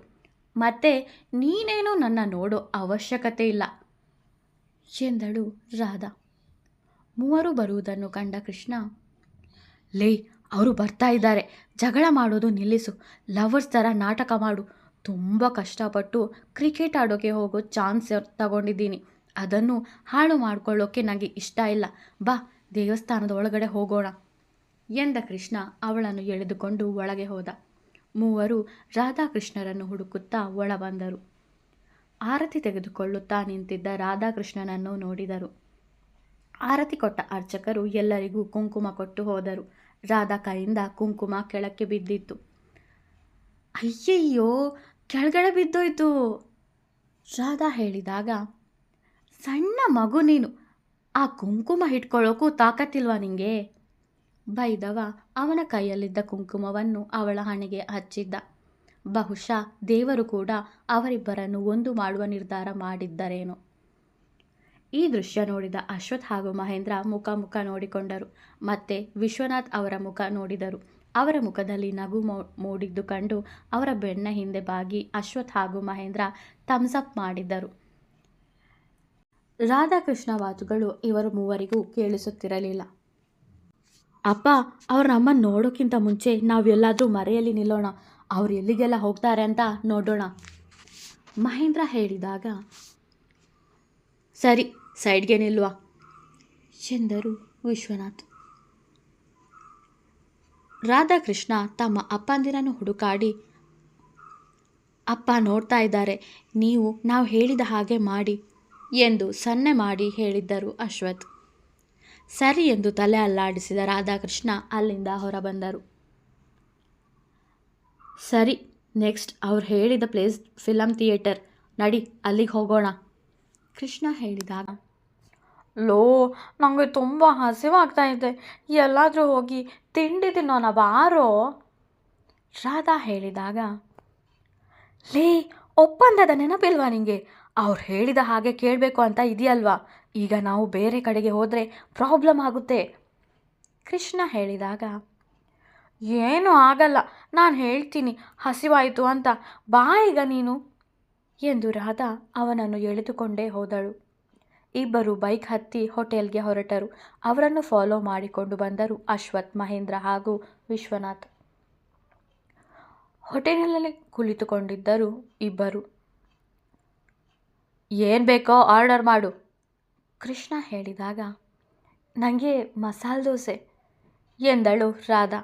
ಮತ್ತೆ ನೀನೇನು ನನ್ನ ನೋಡೋ ಅವಶ್ಯಕತೆ ಇಲ್ಲ. ಎಂದಳು ರಾಧಾ. ಮೂವರು ಬರುವುದನ್ನು ಕಂಡ ಕೃಷ್ಣ, ಲೇ, ಅವರು ಬರ್ತಾ ಇದ್ದಾರೆ. ಜಗಳ ಮಾಡೋದು ನಿಲ್ಲಿಸು. ಲವರ್ಸ್ ಥರ ನಾಟಕ ಮಾಡು. ತುಂಬ ಕಷ್ಟಪಟ್ಟು ಕ್ರಿಕೆಟ್ ಆಡೋಕ್ಕೆ ಹೋಗೋ ಚಾನ್ಸ್ ತಗೊಂಡಿದ್ದೀನಿ. ಅದನ್ನು ಹಾಳು ಮಾಡ್ಕೊಳ್ಳೋಕ್ಕೆ ನನಗೆ ಇಷ್ಟ ಇಲ್ಲ. ಬಾ, ದೇವಸ್ಥಾನದ ಒಳಗಡೆ ಹೋಗೋಣ. ಎಂದ ಕೃಷ್ಣ ಅವಳನ್ನು ಎಳೆದುಕೊಂಡು ಒಳಗೆ ಹೋದ. ಮೂವರು ರಾಧಾಕೃಷ್ಣರನ್ನು ಹುಡುಕುತ್ತಾ ಒಳ ಬಂದರು ಆರತಿ ತೆಗೆದುಕೊಳ್ಳುತ್ತಾ ನಿಂತಿದ್ದ ರಾಧಾಕೃಷ್ಣನನ್ನು ನೋಡಿದರು. ಆರತಿ ಕೊಟ್ಟ ಅರ್ಚಕರು ಎಲ್ಲರಿಗೂ ಕುಂಕುಮ ಕೊಟ್ಟು ಹೋದರು. ರಾಧಾ ಕೈಯಿಂದ ಕುಂಕುಮ ಕೆಳಕ್ಕೆ ಬಿದ್ದಿತ್ತು. ಅಯ್ಯಯ್ಯೋ, ಕೆಳಗಡೆ ಬಿದ್ದೋಯ್ತು. ರಾಧಾ ಹೇಳಿದಾಗ, ಸಣ್ಣ ಮಗು ನೀನು, ಆ ಕುಂಕುಮ ಇಟ್ಕೊಳ್ಳೋಕ್ಕೂ ತಾಕತ್ತಿಲ್ವಾ ನಿಂಗೆ? ಬೈದವ ಅವನ ಕೈಯಲ್ಲಿದ್ದ ಕುಂಕುಮವನ್ನು ಅವಳ ಹಣೆಗೆ ಹಚ್ಚಿದ್ದ. ಬಹುಶಃ ದೇವರು ಕೂಡ ಅವರಿಬ್ಬರನ್ನು ಒಂದು ಮಾಡುವ ನಿರ್ಧಾರ ಮಾಡಿದ್ದರೇನೋ. ಈ ದೃಶ್ಯ ನೋಡಿದ ಅಶ್ವಥ್ ಹಾಗೂ ಮಹೇಂದ್ರ ಮುಖ ಮುಖ ನೋಡಿಕೊಂಡರು. ಮತ್ತೆ ವಿಶ್ವನಾಥ್ ಅವರ ಮುಖ ನೋಡಿದರು. ಅವರ ಮುಖದಲ್ಲಿ ನಗು ಮೂಡಿದ್ದು ಕಂಡು ಅವರ ಬೆನ್ನ ಹಿಂದೆ ಬಾಗಿ ಅಶ್ವಥ್ ಹಾಗೂ ಮಹೇಂದ್ರ ಥಮ್ಸಪ್ ಮಾಡಿದ್ದರು. ರಾಧಾಕೃಷ್ಣ ಮಾತುಗಳು ಇವರು ಮೂವರಿಗೂ ಕೇಳಿಸುತ್ತಿರಲಿಲ್ಲ. ಅಪ್ಪ, ಅವ್ರ ನಮ್ಮನ್ನು ನೋಡೋಕ್ಕಿಂತ ಮುಂಚೆ ನಾವೆಲ್ಲಾದರೂ ಮರೆಯಲ್ಲಿ ನಿಲ್ಲೋಣ. ಅವ್ರು ಎಲ್ಲಿಗೆಲ್ಲ ಹೋಗ್ತಾರೆ ಅಂತ ನೋಡೋಣ. ಮಹೇಂದ್ರ ಹೇಳಿದಾಗ, ಸರಿ ಸೈಡ್ಗೆ ನಿಲ್ವಾ. ಎಂದರು ವಿಶ್ವನಾಥ್. ರಾಧಾಕೃಷ್ಣ ತಮ್ಮ ಅಪ್ಪಂದಿರನ್ನು ಹುಡುಕಾಡಿ, ಅಪ್ಪ ನೋಡ್ತಾ ಇದ್ದಾರೆ, ನೀವು, ನಾವು ಹೇಳಿದ ಹಾಗೆ ಮಾಡಿ ಎಂದು ಸನ್ನೆ ಮಾಡಿ ಹೇಳಿದ್ದರು ಅಶ್ವಥ್. ಸರಿ ಎಂದು ತಲೆ ಅಲ್ಲಾಡಿಸಿದ ರಾಧಾಕೃಷ್ಣ ಅಲ್ಲಿಂದ ಹೊರಬಂದರು. ಸರಿ, ನೆಕ್ಸ್ಟ್ ಅವ್ರು ಹೇಳಿದ ಪ್ಲೇಸ್ ಫಿಲಮ್ ಥಿಯೇಟರ್, ನಡಿ ಅಲ್ಲಿಗೆ ಹೋಗೋಣ, ಕೃಷ್ಣ ಹೇಳಿದಾಗ ಲೋ ನನಗೆ ತುಂಬ ಹಸಿವಾಗ್ತಾ ಇದೆ ಎಲ್ಲಾದರೂ ಹೋಗಿ ತಿಂಡಿ ತಿನ್ನೋಣ ಬಾರೋ? ರಾಧಾ ಹೇಳಿದಾಗ, ಲೇ, ಒಪ್ಪಂದದ ನೆನಪಿಲ್ವಾ ನಿಂಗೆ? ಅವ್ರು ಹೇಳಿದ ಹಾಗೆ ಕೇಳಬೇಕು ಅಂತ ಇದೆಯಲ್ವಾ? ಈಗ ನಾವು ಬೇರೆ ಕಡೆಗೆ ಹೋದರೆ ಪ್ರಾಬ್ಲಮ್ ಆಗುತ್ತೆ. ಕೃಷ್ಣ ಹೇಳಿದಾಗ, ಏನೂ ಆಗಲ್ಲ, ನಾನು ಹೇಳ್ತೀನಿ, ಹಸಿವಾಯಿತು ಅಂತ. ಬಾ ಈಗ ನೀನು? ಎಂದು ರಾಧಾ ಅವನನ್ನು ಎಳೆದುಕೊಂಡೇ ಹೋದಳು. ಇಬ್ಬರು ಬೈಕ್ ಹತ್ತಿ ಹೋಟೆಲ್ಗೆ ಹೊರಟರು. ಅವರನ್ನು ಫಾಲೋ ಮಾಡಿಕೊಂಡು ಬಂದರು ಅಶ್ವಥ್, ಮಹೇಂದ್ರ ಹಾಗೂ ವಿಶ್ವನಾಥ್. ಹೋಟೆಲ್ನಲ್ಲಿ ಕುಳಿತುಕೊಂಡಿದ್ದರು ಇಬ್ಬರು. ಏನು ಬೇಕೋ ಆರ್ಡರ್ ಮಾಡು, ಕೃಷ್ಣ ಹೇಳಿದಾಗ. ನನಗೆ ಮಸಾಲೆ ದೋಸೆ, ಎಂದಳು ರಾಧಾ.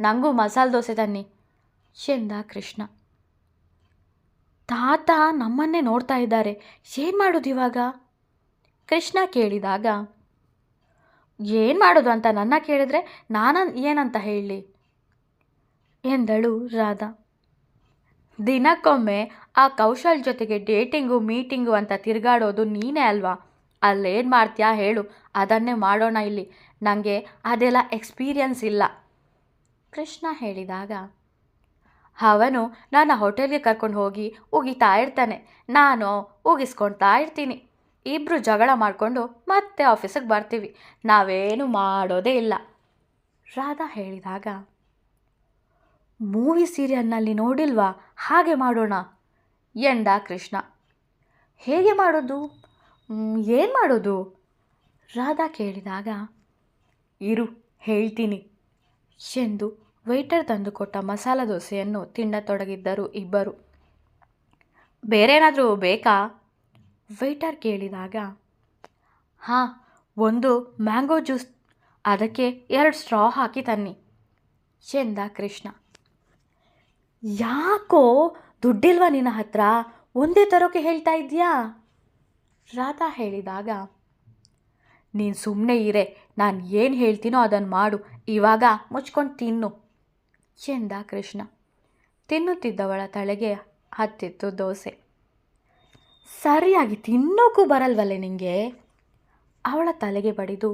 ನನಗೂ ಮಸಾಲೆ ದೋಸೆ ತನ್ನಿ, ಎಂದ ಕೃಷ್ಣ. ತಾತ ನಮ್ಮನ್ನೇ ನೋಡ್ತಾ ಇದ್ದಾರೆ. ಏನು ಮಾಡೋದು ಇವಾಗ? ಕೃಷ್ಣ ಕೇಳಿದಾಗ, ಏನು ಮಾಡೋದು ಅಂತ ನನ್ನ ಕೇಳಿದ್ರೆ ನಾನು ಏನಂತ ಹೇಳಿ? ಎಂದಳು ರಾಧಾ. ದಿನಕ್ಕೊಮ್ಮೆ ಆ ಕೌಶಲ್ ಜೊತೆಗೆ ಡೇಟಿಂಗು, ಮೀಟಿಂಗು ಅಂತ ತಿರುಗಾಡೋದು ನೀನೇ ಅಲ್ವಾ? ಅಲ್ಲೇನು ಮಾಡ್ತೀಯಾ ಹೇಳು, ಅದನ್ನೇ ಮಾಡೋಣ ಇಲ್ಲಿ. ನನಗೆ ಅದೆಲ್ಲ ಎಕ್ಸ್ಪೀರಿಯನ್ಸ್ ಇಲ್ಲ. ಕೃಷ್ಣ ಹೇಳಿದಾಗ, ಅವನು ನನ್ನ ಹೋಟೆಲ್ಗೆ ಕರ್ಕೊಂಡು ಹೋಗಿ ಉಗಿತಾ ಇರ್ತಾನೆ. ನಾನು ಉಗಿಸ್ಕೊಳ್ತಾ ಇರ್ತೀನಿ. ಇಬ್ಬರು ಜಗಳ ಮಾಡಿಕೊಂಡು ಮತ್ತೆ ಆಫೀಸಿಗೆ ಬರ್ತೀವಿ. ನಾವೇನು ಮಾಡೋದೇ ಇಲ್ಲ. ರಾಧಾ ಹೇಳಿದಾಗ, ಮೂವಿ ಸೀರಿಯಲ್ನಲ್ಲಿ ನೋಡಿಲ್ವಾ? ಹಾಗೆ ಮಾಡೋಣ, ಎಂದ ಕೃಷ್ಣ. ಹೇಗೆ ಮಾಡೋದು? ಏನು ಮಾಡೋದು? ರಾಧಾ ಕೇಳಿದಾಗ, ಇರು, ಹೇಳ್ತೀನಿ, ಎಂದು ವೆಯ್ಟರ್ ತಂದುಕೊಟ್ಟ ಮಸಾಲ ದೋಸೆಯನ್ನು ತಿನ್ನತೊಡಗಿದ್ದರು ಇಬ್ಬರು. ಬೇರೇನಾದರೂ ಬೇಕಾ? ವೇಟರ್ ಕೇಳಿದಾಗ, ಹಾಂ, ಒಂದು ಮ್ಯಾಂಗೋ ಜ್ಯೂಸ್, ಅದಕ್ಕೆ ಎರಡು ಸ್ಟ್ರಾ ಹಾಕಿ ತನ್ನಿ ಎಂದ ಕೃಷ್ಣ. ಯಾಕೋ ದುಡ್ಡಿಲ್ವಾ ನಿನ್ನ ಹತ್ರ? ಒಂದೇ ತರೋಕೆ ಹೇಳ್ತಾ ಇದೆಯಾ ರಾಧಾ ಹೇಳಿದಾಗ, ನೀನು ಸುಮ್ಮನೆ ಇರೆ, ನಾನು ಏನು ಹೇಳ್ತೀನೋ ಅದನ್ನು ಮಾಡು, ಇವಾಗ ಮುಚ್ಕೊಂಡು ತಿನ್ನು ಎಂದ ಕೃಷ್ಣ. ತಿನ್ನುತ್ತಿದ್ದವಳ ತಳೆಗೆ ಹತ್ತಿತ್ತು ದೋಸೆ. ಸರಿಯಾಗಿ ತಿನ್ನೋಕ್ಕೂ ಬರಲ್ವಲ್ಲೇ ನಿಂಗೆ? ಅವಳ ತಲೆಗೆ ಬಡಿದು,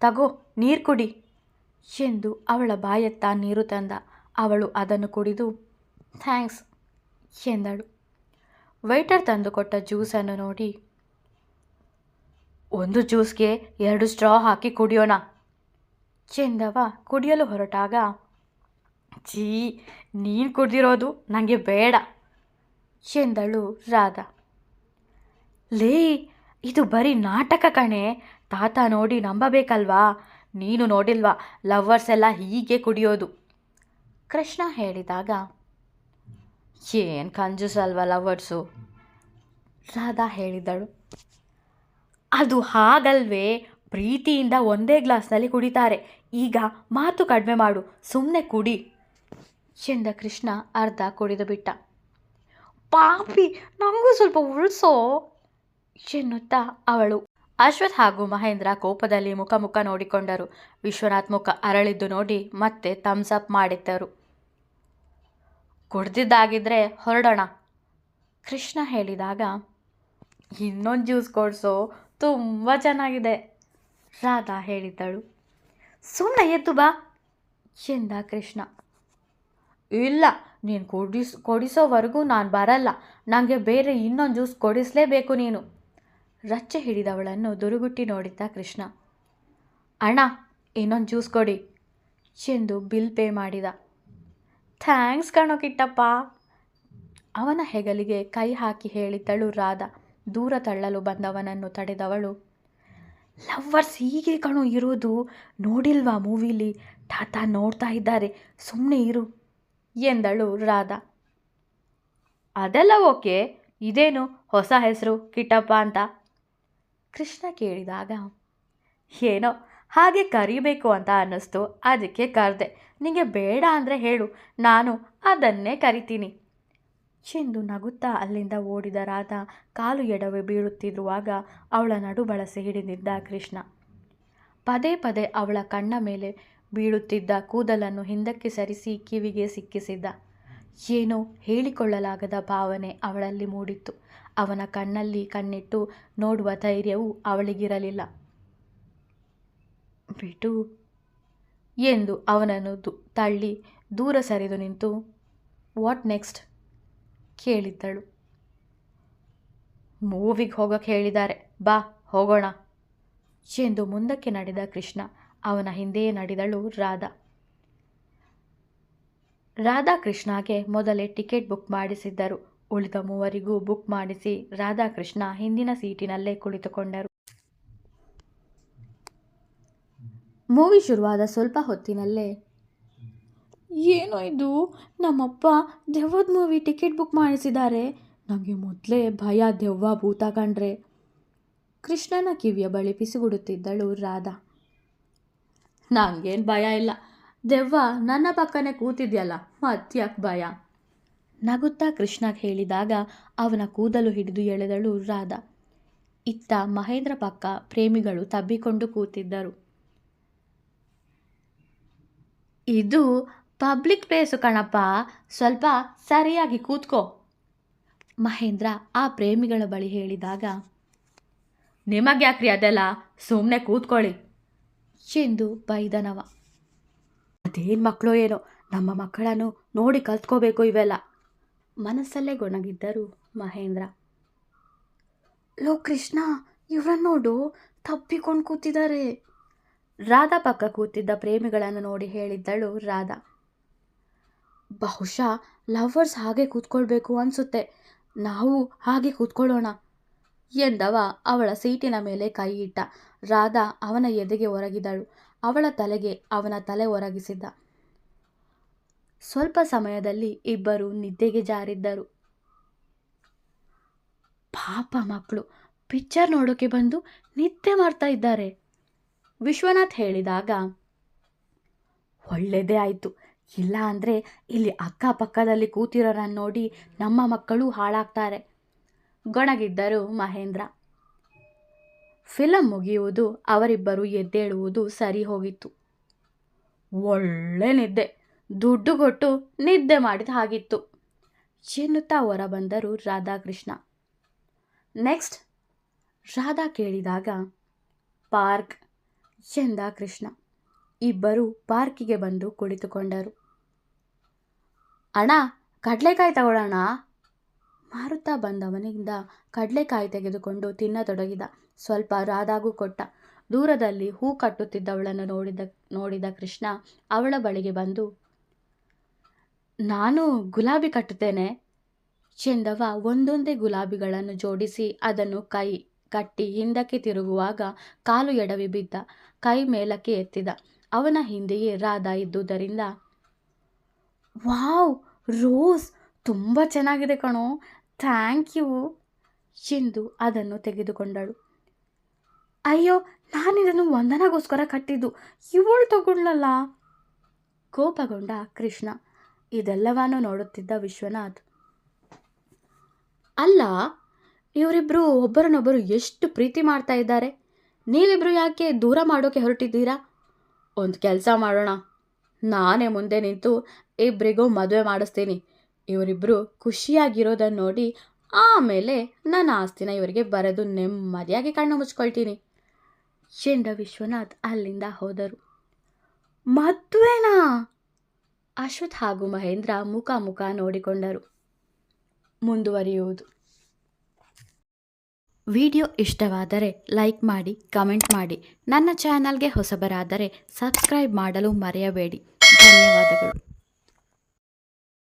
ತಗೋ, ನೀರು ಕುಡಿ ಎಂದು ಅವಳ ಬಾಯತ್ತ ನೀರು ತಂದ. ಅವಳು ಅದನ್ನು ಕುಡಿದು, ಥ್ಯಾಂಕ್ಸ್, ಎಂದಳು. ವೈಟರ್ ತಂದುಕೊಟ್ಟ ಜ್ಯೂಸನ್ನು ನೋಡಿ, ಒಂದು ಜ್ಯೂಸ್ಗೆ ಎರಡು ಸ್ಟ್ರಾ ಹಾಕಿ ಕುಡಿಯೋಣ ಚೆಂದವ ಕುಡಿಯಲು ಹೊರಟಾಗ, ಛೀ, ನೀನು ಕುಡಿದಿರೋದು ನನಗೆ ಬೇಡ, ಎಂದಳು ರಾಧಾ. ಲೇ, ಇದು ಬರೀ ನಾಟಕ ಕಣೆ. ತಾತ ನೋಡಿ ನಂಬಬೇಕಲ್ವಾ? ನೀನು ನೋಡಿಲ್ವಾ ಲವ್ವರ್ಸ್ ಎಲ್ಲ ಹೀಗೆ ಕುಡಿಯೋದು? ಕೃಷ್ಣ ಹೇಳಿದಾಗ, ಏನು ಕಂಜೂಸಲ್ವಾ ಲವರ್ಸು? ರಾಧಾ ಹೇಳಿದಳು, ಅದು ಹಾಗಲ್ವೇ, ಪ್ರೀತಿಯಿಂದ ಒಂದೇ ಗ್ಲಾಸ್ನಲ್ಲಿ ಕುಡಿತಾರೆ. ಈಗ ಮಾತು ಕಡಿಮೆ ಮಾಡು ಸುಮ್ಮನೆ ಕುಡಿ ಎಂದ ಕೃಷ್ಣ ಅರ್ಧ ಕುಡಿದು ಬಿಟ್ಟ. ಪಾಪಿ ನನಗೂ ಸ್ವಲ್ಪ ಉಳಿಸೋ. ಎನ್ನುತ್ತಾ ಅವಳು. ಅಶ್ವಥ್ ಹಾಗೂ ಮಹೇಂದ್ರ ಕೋಪದಲ್ಲಿ ಮುಖ ಮುಖ ನೋಡಿಕೊಂಡರು. ವಿಶ್ವನಾಥ್ ಮುಖ ಅರಳಿದ್ದು ನೋಡಿ ಮತ್ತೆ ಥಮ್ಸ್ ಅಪ್ ಮಾಡಿದ್ದರು. ಕುಡ್ದಿದ್ದಾಗಿದ್ರೆ ಹೊರಡೋಣ. ಕೃಷ್ಣ ಹೇಳಿದಾಗ, ಇನ್ನೊಂದು ಜ್ಯೂಸ್ ಕೊಡಿಸೋ, ತುಂಬ ಚೆನ್ನಾಗಿದೆ, ರಾಧಾ ಹೇಳಿದ್ದಳು. ಸುಮ್ಮನೆ ಎದ್ದು ಬಾ, ಎಂದ ಕೃಷ್ಣ. ಇಲ್ಲ, ನೀನು ಕೊಡಿಸ್ ಕೊಡಿಸೋವರೆಗೂ ನಾನು ಬರಲ್ಲ. ನನಗೆ ಬೇರೆ ಇನ್ನೊಂದು ಜ್ಯೂಸ್ ಕೊಡಿಸಲೇಬೇಕು ನೀನು. ರಚ್ಚೆ ಹಿಡಿದವಳನ್ನು ದುರುಗುಟ್ಟಿ ನೋಡಿದ್ದ ಕೃಷ್ಣ. ಅಣ್ಣ, ಇನ್ನೊಂದು ಜ್ಯೂಸ್ ಕೊಡಿ ಎಂದು ಬಿಲ್ ಪೇ ಮಾಡಿದ. ಥ್ಯಾಂಕ್ಸ್ ಕಣೋ ಕಿಟ್ಟಪ್ಪ ಅವನ ಹೆಗಲಿಗೆ ಕೈ ಹಾಕಿ ಹೇಳಿದ್ದಳು ರಾಧ. ದೂರ ತಳ್ಳಲು ಬಂದವನನ್ನು ತಡೆದವಳು. ಲವ್ವರ್ಸ್ ಹೀಗೆ ಕಣೋ ಇರೋದು? ನೋಡಿಲ್ವಾ ಮೂವಿಲಿ? ತಾತ ನೋಡ್ತಾ ಇದ್ದಾರೆ. ಸುಮ್ಮನೆ ಇರು ಎಂದಳು ರಾಧಾ. ಅದೆಲ್ಲ ಓಕೆ. ಇದೇನು ಹೊಸ ಹೆಸರು ಕಿಟ್ಟಪ್ಪ ಅಂತ? ಕೃಷ್ಣ ಕೇಳಿದಾಗ, ಏನೋ, ಹಾಗೆ ಕರಿಬೇಕು ಅಂತ ಅನ್ನಿಸ್ತು. ಅದಕ್ಕೆ ಕರೆದೆ. ನಿಂಗೆ ಬೇಡ ಅಂದರೆ ಹೇಳು. ನಾನು ಅದನ್ನೇ ಕರಿತೀನಿ. ಚೆಂದು ನಗುತ್ತಾ ಅಲ್ಲಿಂದ ಓಡಿದ ರಾಧಾ ಕಾಲು ಎಡವೆ ಬೀಳುತ್ತಿರುವಾಗ ಅವಳ ನಡು ಬಳಸಿ ಹಿಡಿದಿದ್ದ ಕೃಷ್ಣ. ಪದೇ ಪದೇ ಅವಳ ಕಣ್ಣ ಮೇಲೆ ಬೀಳುತ್ತಿದ್ದ ಕೂದಲನ್ನು ಹಿಂದಕ್ಕೆ ಸರಿಸಿ ಕಿವಿಗೆ ಸಿಕ್ಕಿಸಿದ್ದ. ಏನೋ, ಹೇಳಿಕೊಳ್ಳಲಾಗದ ಭಾವನೆ ಅವಳಲ್ಲಿ ಮೂಡಿತ್ತು. ಅವನ ಕಣ್ಣಲ್ಲಿ ಕಣ್ಣಿಟ್ಟು ನೋಡುವ ಧೈರ್ಯವೂ ಅವಳಿಗಿರಲಿಲ್ಲ. ಬಿಟು ಎಂದು ಅವನನ್ನು ತಳ್ಳಿ ದೂರ ಸರಿದು ನಿಂತು, ವಾಟ್ ನೆಕ್ಸ್ಟ್? ಕೇಳಿದ್ದಳು. ಮೂವಿಗೆ ಹೋಗೋಕ್ಕೆ ಹೇಳಿದ್ದಾರೆ. ಬಾ, ಹೋಗೋಣ, ಎಂದು ಮುಂದಕ್ಕೆ ನಡೆದ ಕೃಷ್ಣ ಅವನ ಹಿಂದೆಯೇ ನಡೆದಳು ರಾಧಾ. ರಾಧಾ ಕೃಷ್ಣಗೆ ಮೊದಲೇ ಟಿಕೆಟ್ ಬುಕ್ ಮಾಡಿಸಿದ್ದರು. ಉಳಿದ ಮೂವರಿಗೂ ಬುಕ್ ಮಾಡಿಸಿ ರಾಧಾಕೃಷ್ಣ ಹಿಂದಿನ ಸೀಟಿನಲ್ಲೇ ಕುಳಿತುಕೊಂಡರು. ಮೂವಿ ಶುರುವಾದ ಸ್ವಲ್ಪ ಹೊತ್ತಿನಲ್ಲೇ, ಏನೋ ಇದು? ನಮ್ಮಪ್ಪ ದೆವ್ವದ ಮೂವಿ ಟಿಕೆಟ್ ಬುಕ್ ಮಾಡಿಸಿದ್ದಾರೆ. ನಮಗೆ ಮೊದಲೇ ಭಯ ದೆವ್ವ ಭೂತ ಕಂಡ್ರೆ. ಕೃಷ್ಣನ ಕಿವಿಯ ಬಳಿ ಪಿಸುಗುಡುತ್ತಿದ್ದಳು ರಾಧಾ. ನನಗೇನು ಭಯ ಇಲ್ಲ. ದೆವ್ವ, ನನ್ನ ಪಕ್ಕನೇ ಕೂತಿದ್ಯಲ್ಲ, ಮತ್ತ್ಯಾಕೆ ಭಯ? ನಗುತ್ತಾ ಕೃಷ್ಣ ಹೇಳಿದಾಗ ಅವನ ಕೂದಲು ಹಿಡಿದು ಎಳೆದಳು ರಾಧಾ. ಇತ್ತ ಮಹೇಂದ್ರ ಪಕ್ಕ ಪ್ರೇಮಿಗಳು ತಬ್ಬಿಕೊಂಡು ಕೂತಿದ್ದರು. ಇದು ಪಬ್ಲಿಕ್ ಪ್ಲೇಸು ಕಣಪ್ಪ. ಸ್ವಲ್ಪ ಸರಿಯಾಗಿ ಕೂತ್ಕೋ. ಮಹೇಂದ್ರ ಆ ಪ್ರೇಮಿಗಳ ಬಳಿ ಹೇಳಿದಾಗ, ನಿಮಗ್ಯಾಕ್ರಿ ಅದೆಲ್ಲ? ಸುಮ್ಮನೆ ಕೂತ್ಕೊಳ್ಳಿ. ಎಂದು ಬೈದನವ ಅದೇನು ಮಕ್ಕಳು ಏನೋ, ನಮ್ಮ ಮಕ್ಕಳನ್ನು ನೋಡಿ ಕಲ್ತ್ಕೋಬೇಕು ಇವೆಲ್ಲ. ಮನಸ್ಸಲ್ಲೇ ಗೊಣಗಿದ್ದರು ಮಹೇಂದ್ರ. ಲೋ ಕೃಷ್ಣ ಇವರನ್ನು ನೋಡು, ತಪ್ಪಿಕೊಂಡು ಕೂತಿದ್ದಾರೆ ರಾಧಾ ಪಕ್ಕ ಕೂತಿದ್ದ ಪ್ರೇಮಿಗಳನ್ನು ನೋಡಿ ಹೇಳಿದ್ದಳು ರಾಧಾ. ಬಹುಶಃ ಲವರ್ಸ್ ಹಾಗೆ ಕೂತ್ಕೊಳ್ಬೇಕು ಅನಿಸುತ್ತೆ. ನಾವು ಹಾಗೆ ಕೂತ್ಕೊಳ್ಳೋಣ ಎಂದವ ಅವಳ ಸೀಟಿನ ಮೇಲೆ ಕೈ ಇಟ್ಟ ರಾಧಾ ಅವನ ಎದೆಗೆ ಒರಗಿದಳು. ಅವಳ ತಲೆಗೆ ಅವನ ತಲೆ ಒರಗಿಸಿದ್ದ. ಸ್ವಲ್ಪ ಸಮಯದಲ್ಲಿ ಇಬ್ಬರು ನಿದ್ದೆಗೆ ಜಾರಿದ್ದರು. ಪಾಪ ಮಕ್ಕಳು, ಪಿಕ್ಚರ್ ನೋಡೋಕೆ ಬಂದು ನಿದ್ದೆ ಮಾಡ್ತಾ ಇದ್ದಾರೆ. ವಿಶ್ವನಾಥ್ ಹೇಳಿದಾಗ ಒಳ್ಳೆಯದೇ ಆಯಿತು. ಇಲ್ಲ ಅಂದರೆ ಇಲ್ಲಿ ಅಕ್ಕಪಕ್ಕದಲ್ಲಿ ಕೂತಿರೋರನ್ನು ನೋಡಿ ನಮ್ಮ ಮಕ್ಕಳು ಹಾಳಾಗ್ತಾರೆ. ಗೊಣಗಿದ್ದರು ಮಹೇಂದ್ರ. ಫಿಲಂ ಮುಗಿಯುವುದು ಅವರಿಬ್ಬರು ಎದ್ದೇಳುವುದು ಸರಿ ಹೋಗಿತ್ತು. ಒಳ್ಳೆ ನಿದ್ದೆ. ದುಡ್ಡು ಕೊಟ್ಟು ನಿದ್ದೆ ಮಾಡಿದ ಹಾಗಿತ್ತು. ಎನ್ನುತ್ತಾ ಹೊರ ಬಂದರು ರಾಧಾಕೃಷ್ಣ. ನೆಕ್ಸ್ಟ್ ರಾಧಾ ಕೇಳಿದಾಗ, ಪಾರ್ಕ್, ಎಂದ ಕೃಷ್ಣ. ಇಬ್ಬರು ಪಾರ್ಕಿಗೆ ಬಂದು ಕುಳಿತುಕೊಂಡರು. ಅಣ್ಣ, ಕಡಲೆಕಾಯಿ ತಗೊಳ್ಳೋಣ, ಮಾರುತ್ತಾ ಬಂದವನಿಂದ ಕಡಲೆಕಾಯಿ ತೆಗೆದುಕೊಂಡು ತಿನ್ನತೊಡಗಿದ. ಸ್ವಲ್ಪ ರಾಧಾಗೂ ಕೊಟ್ಟ. ದೂರದಲ್ಲಿ ಹೂ ಕಟ್ಟುತ್ತಿದ್ದವಳನ್ನು ನೋಡಿದ ನೋಡಿದ ಕೃಷ್ಣ ಅವಳ ಬಳಿಗೆ ಬಂದು ನಾನು ಗುಲಾಬಿ ಕಟ್ಟುತ್ತೇನೆ. ಚೆಂದವ ಒಂದೊಂದೇ ಗುಲಾಬಿಗಳನ್ನು ಜೋಡಿಸಿ ಅದನ್ನು ಕೈ ಕಟ್ಟಿ ಹಿಂದಕ್ಕೆ ತಿರುಗುವಾಗ ಕಾಲು ಎಡವಿ ಬಿದ್ದ. ಕೈ ಮೇಲಕ್ಕೆ ಎತ್ತಿದ. ಅವನ ಹಿಂದೆಯೇ ರಾಧಾ ಇದ್ದುದರಿಂದ, ವಾವ್, ರೋಸ್! ತುಂಬ ಚೆನ್ನಾಗಿದೆ ಕಣೋ. Thank you. ಎಂದು ಅದನ್ನು ತೆಗೆದುಕೊಂಡಳು. ಅಯ್ಯೋ, ನಾನಿದನ್ನು ವಂದನಗೋಸ್ಕರ ಕಟ್ಟಿದ್ದು. ಇವಳು ತಗೊಂಡ್ಲಲ್ಲ ಕೋಪಗೊಂಡ ಕೃಷ್ಣ ಇದೆಲ್ಲವನ್ನು ನೋಡುತ್ತಿದ್ದ ವಿಶ್ವನಾಥ್. ಅಲ್ಲ ಇವರಿಬ್ಬರು ಒಬ್ಬರನ್ನೊಬ್ಬರು ಎಷ್ಟು ಪ್ರೀತಿ ಮಾಡ್ತಾ ಇದ್ದಾರೆ. ನೀವಿಬ್ಬರು ಯಾಕೆ ದೂರ ಮಾಡೋಕೆ ಹೊರಟಿದ್ದೀರಾ? ಒಂದು ಕೆಲಸ ಮಾಡೋಣ. ನಾನೇ ಮುಂದೆ ನಿಂತು ಇಬ್ಬರಿಗೂ ಮದುವೆ ಮಾಡಿಸ್ತೀನಿ. ಇವರಿಬ್ಬರು ಖುಷಿಯಾಗಿರೋದನ್ನು ನೋಡಿ ಆಮೇಲೆ ನನ್ನ ಆಸ್ತಿನ ಇವರಿಗೆ ಬರೆದು ನೆಮ್ಮದಿಯಾಗಿ ಕಣ್ಣು ಮುಚ್ಕೊಳ್ತೀನಿ. ಚೆಂಡ ವಿಶ್ವನಾಥ್ ಅಲ್ಲಿಂದ ಹೋದರು. ಮದುವೆನಾ? ಅಶ್ವಥ್ ಹಾಗೂ ಮಹೇಂದ್ರ ಮುಖ ಮುಖ ನೋಡಿಕೊಂಡರು. ಮುಂದುವರಿಯುವುದು. ವಿಡಿಯೋ ಇಷ್ಟವಾದರೆ ಲೈಕ್ ಮಾಡಿ, ಕಮೆಂಟ್ ಮಾಡಿ. ನನ್ನ ಚಾನಲ್ಗೆ ಹೊಸಬರಾದರೆ ಸಬ್ಸ್ಕ್ರೈಬ್ ಮಾಡಲು ಮರೆಯಬೇಡಿ. ಧನ್ಯವಾದಗಳು.